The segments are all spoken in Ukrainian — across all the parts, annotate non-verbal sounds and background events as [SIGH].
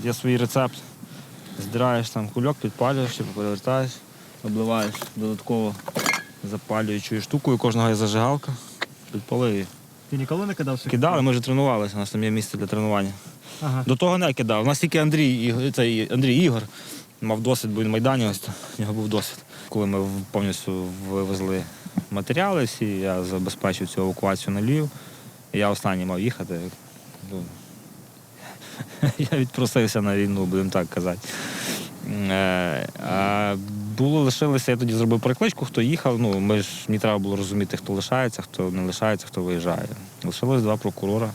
Тут є свій рецепт. Здираєш там кульок, підпалюєш, типу, перевертаєш, обливаєш додатково запалюючою штукою, кожного є зажигалка, підпалив її. Ти ніколи не кидав собі? Кидали, ми вже тренувалися, у нас там є місце для тренування. Ага. До того не кидав. У нас тільки Андрій, цей Андрій Ігор мав досвід, бо він в Майдані, ось в нього був досвід. Коли ми повністю вивезли матеріали всі, я забезпечив цю евакуацію на Львів. Я останній мав їхати. [LAUGHS] Я відпросився на війну, будемо так казати. Е, А було лишилося, я тоді зробив перекличку, хто їхав. Ну, ми ж мені треба було розуміти, хто лишається, хто не лишається, хто виїжджає. Лишилось два прокурора,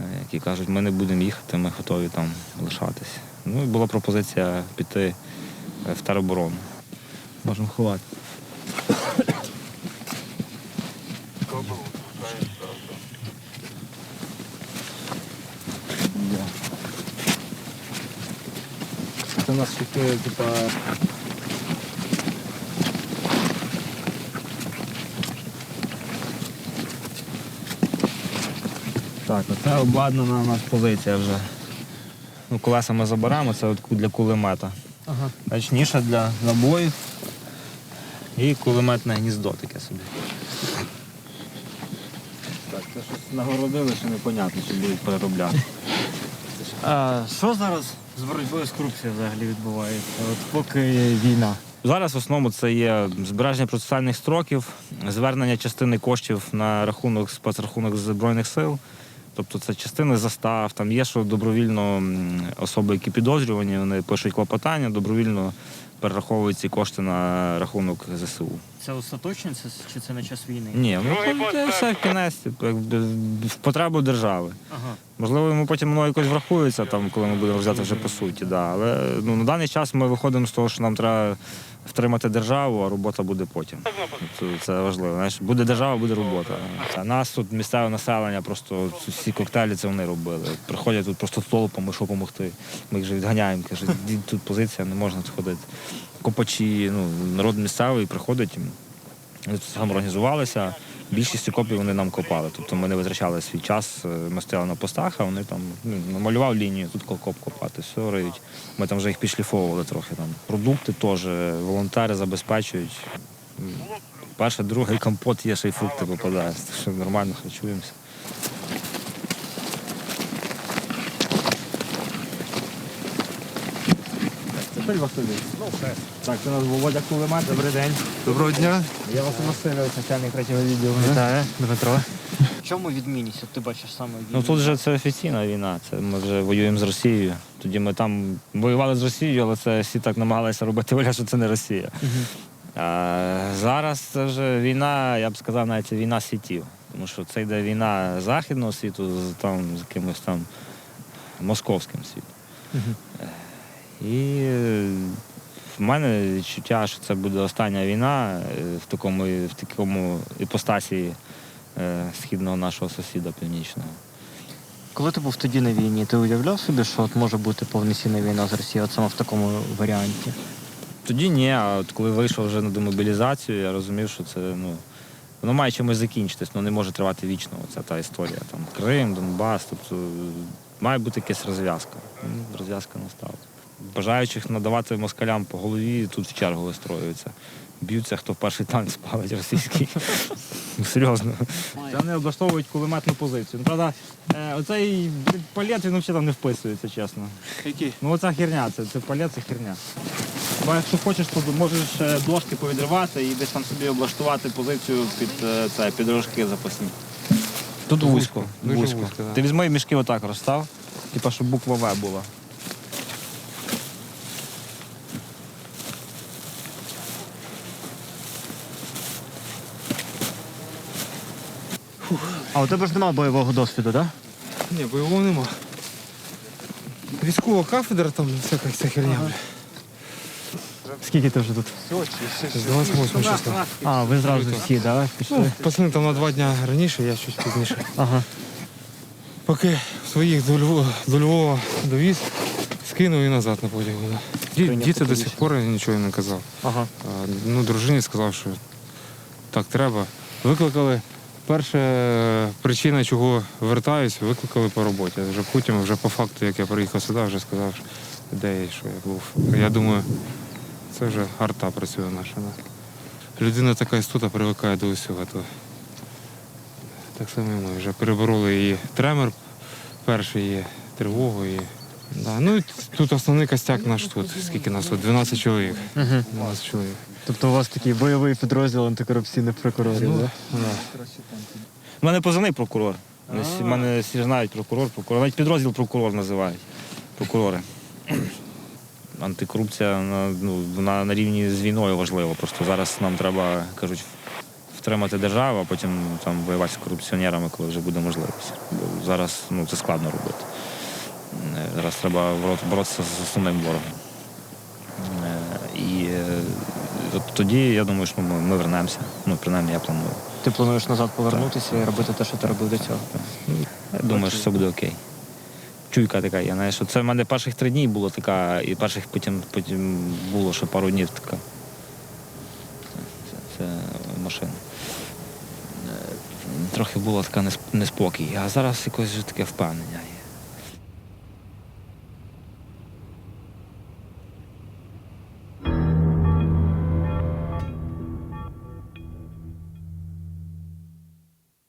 е, які кажуть, ми не будемо їхати, ми готові там лишатися. Ну і була пропозиція піти е, в тероборону. Можемо ховати. Це у нас таке, типа. Так, оце обладнана у нас позиція вже. Ну, колеса ми заберемо, це от для кулемета. Ага. Значить, ніша для набоїв і кулеметне гніздо таке собі. Так, це щось нагородили, що непонятно, чи будуть переробляти. А що зараз з боротьбою з корупцією взагалі відбувається? От поки війна. Зараз в основному це є збереження процесуальних строків, звернення частини коштів на рахунок спецрахунок Збройних сил. Тобто це частини застав, там є, що добровільно особи, які підозрювані, вони пишуть клопотання, добровільно перераховують ці кошти на рахунок ЗСУ. Це остаточно це, чи це на час війни? Ні, ну це все в кінець, типу, якби в потребу держави. Ага. Можливо, йому потім воно якось врахується, там, коли ми будемо взяти вже по суті. Да. Але ну, на даний час ми виходимо з того, що нам треба втримати державу, а робота буде потім. Це, це важливо. Знаєш, буде держава, буде робота. А нас тут місцеве населення, просто всі коктейлі це вони робили. Приходять тут просто толпами, що допомогти. Ми їх вже відганяємо, кажуть, тут позиція, не можна тут ходити. Копачі, ну, народ місцевий приходить. Ми сам організувалися. Більшість окопів вони нам копали. Тобто ми не витрачали свій час. е, Ми стояли на постах, а вони там ну, намалював лінію, тут коп копати, все риють. Ми там вже їх підшліфовували трохи. Там. Продукти теж волонтери забезпечують. Перше, другий компот є, ще й фрукти попадають. Нормально харчуємося. Це Васильович. Так, це у нас Володя Кулемет, добрий день. Доброго дня. Я Василь Васильович, начальник третього відділу. Вітаю, Дмитро. В чому відмінність? От ти бачиш саме війну? Ну тут вже це офіційна війна. Це ми вже воюємо з Росією. Тоді ми там воювали з Росією, але це всі так намагалися робити вигляд, що це не Росія. А зараз це вже війна, я б сказав, навіть це війна світів. Тому що це йде війна західного світу з там з якимось там московським світом. І е, в мене відчуття, що це буде остання війна е, в такому, в такому іпостасі е, східного нашого сусіда північного. Коли ти був тоді на війні, ти уявляв собі, що от може бути повноцінна війна з Росією, от саме в такому варіанті? Тоді ні, а от коли вийшов вже на демобілізацію, я розумів, що це ну, воно має чимось закінчитись, воно не може тривати вічно. Оця та історія. Там Крим, Донбас, тобто має бути якась розв'язка. Ну, Розв'язка настала. Бажаючих надавати москалям по голові тут в чергу вистроюються. Б'ються, хто перший танк спалить російський. Ну, Серйозно. Це вони облаштовують кулеметну позицію. Ну, правда, е, оцей палет він взагалі там не вписується, чесно. Який? Ну оця херня, це, це палет, це херня. Бо якщо хочеш, то можеш е, дошки повідривати і десь там собі облаштувати позицію під е, це, під рожки запасні. Тут вузько. Ти візьми мішки отак розстав, типа, щоб буква В була. А у тебе ж немає бойового досвіду, так? Да? Ні, бойового нема. Військова кафедра там всяка ця херня. бля. Скільки ти вже тут? З 28 числа. А, ви зразу всі, так? Да? Пішли? Ну, пацани там на два дня раніше, я щось пізніше. Ага. Поки своїх до Львова, до Львова довіз, скинув і назад на потягу. Да. Ді- Прийняв Діти до сих пор нічого не казав. Ага. А, ну, дружині сказав, що так треба. Викликали перше, причина, чого вертаюсь, викликали по роботі. Вже потім, вже по факту, як я приїхав сюди, вже сказав, що де і що я був. Я думаю, це вже арта працює наша. Да. Людина така істота привикає до усього. То так само і ми вже перебороли і тремор перший, і тривогу. І... Да. Ну, і тут основний костяк наш тут. Скільки нас тут? 12 чоловік. Угу. 12 чоловік. Тобто у вас такий бойовий підрозділ антикорупційних прокурорів, Ну, да? да. У мене позивний прокурор. Всі- Мене всі знають прокурор, прокурор. Навіть підрозділ прокурор називають. Прокурори. [CLEARS THROAT] Антикорупція вона, ну, вона на рівні з війною важлива. Просто зараз нам треба, кажуть, втримати державу, а потім там воювати з корупціонерами, коли вже буде можливість. Бо зараз ну, це складно робити. Е, Зараз треба боротися з основним ворогом. Е, І е, тоді я думаю, що ми, ми вернемося. Ну, принаймні, я планую. Ти плануєш назад повернутися і робити те, що ти робив до цього. Я думаю, що все буде окей. Чуйка така, я знаю, що це в мене перших три дні було така, і перших потім, потім було ще пару днів така. Це, це машина. Е, Трохи було така неспокій, а зараз якось вже таке впевнення.